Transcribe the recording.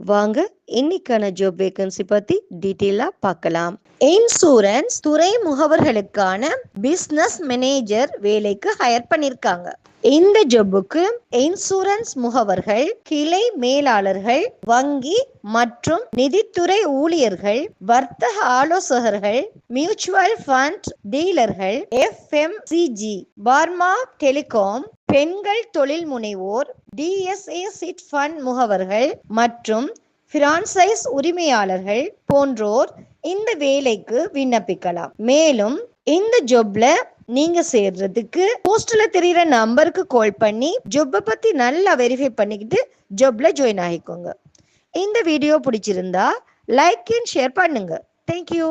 வாங்க இன்னைக்கான job vacancy பத்தி டீட்டெயிலா பார்க்கலாம். இன்சூரன்ஸ் துறை முகவர்களுக்கான பிசினஸ் மேனேஜர் வேலைக்கு ஹையர் பண்ணிருக்காங்க. இந்த ஜாபுக்கு இன்சூரன்ஸ் முகவர்கள் கிளை மேலாளர்கள் வங்கி மற்றும் நிதித்துறை ஊழியர்கள் வர்த்தக ஆலோசகர்கள் மியூச்சுவல் ஃபண்ட் டீலர்கள் எஃப்எம்சிஜி பார்மா டெலிகாம் பெண்கள் தொழில் முனைவோர் டிஎஸ்ஏ சிட் ஃபண்ட் முகவர்கள் மற்றும் பிரான்சைஸ் உரிமையாளர்கள் போன்றோர் இந்த வேலைக்கு விண்ணப்பிக்கலாம். மேலும் இந்த ஜொப்ல நீங்க சேர்றதுக்கு போஸ்ட்ல தெரியற நம்பருக்கு கால் பண்ணி ஜொப்பை பத்தி நல்லா வெரிஃபை பண்ணிக்கிட்டு ஜொப்ல ஜாயின் ஆகிக்கோங்க. இந்த வீடியோ பிடிச்சிருந்தா லைக் அண்ட் ஷேர் பண்ணுங்க. Thank you